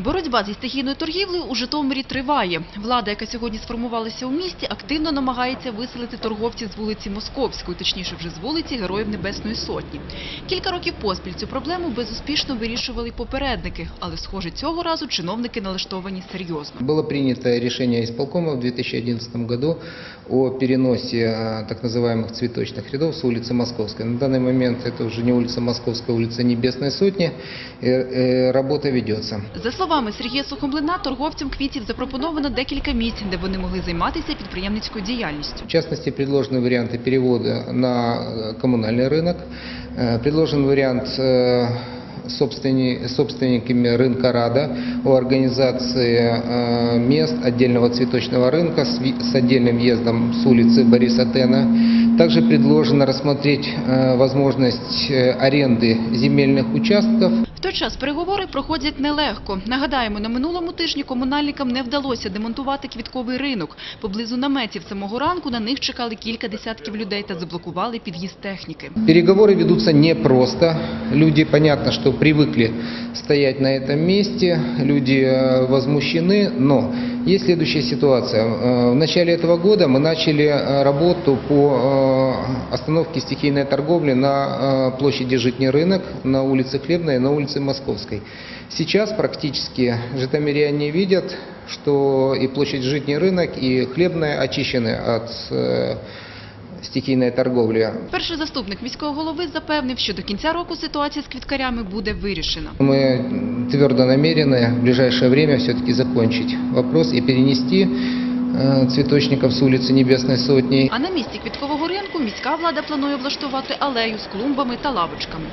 Боротьба зі стихійною торгівлею у Житомирі триває. Влада, яка сьогодні сформувалася у місті, активно намагається виселити торговців з вулиці Московської, точніше вже з вулиці Героїв Небесної Сотні. Кілька років поспіль цю проблему безуспішно вирішували й попередники, але, схоже, цього разу чиновники налаштовані серйозно. Было принято решение исполкома в 2011 году о переносе э, так называемых цветочных рядов с улицы Московской. На данный момент это уже не улица Московская, а улица Небесной Сотни. Э, э, Работа ведется. За словами Сергія Сухомлина, торговцям квітів запропоновано декілька місць, де вони могли займатися підприємницькою діяльністю. В частности, предложены варианты перевода на э, коммунальный рынок. Э, Предложен вариант э, собственни- собственниками рынка РАДа о организации э, мест отдельного цветочного рынка с ви- с отдельным въездом с улицы Бориса Тена. Также предложено рассмотреть э, возможность э, аренды земельных участков В той час переговори проходять нелегко. Нагадаємо, на минулому тижні комунальникам не вдалося демонтувати квітковий ринок. Поблизу наметів самого ранку на них чекали кілька десятків людей та заблокували під'їзд техніки. Переговоры ведутся непросто. Люди, понятно, что привыкли стоять на этом месте, люди э, возмущены, но есть следующая ситуация. Э, В начале этого года мы начали э, работу по э, остановке стихийной торговли на э, площади Житний рынок, на улице Хлебной и на улице Московской. Сейчас практически житомиряне видят, что и площадь Житний рынок, и Хлебная очищены от э, стихийной торговли. Перший заступник міського голови запевнив, що до кінця року ситуація з квіткарями буде вирішена. Мы твердо намерены в ближайшее время все-таки закончить вопрос и перенести э, з вулиці Небесної Сотні. А на місці квіткового ринку міська влада планує облаштувати алею з клумбами та лавочками.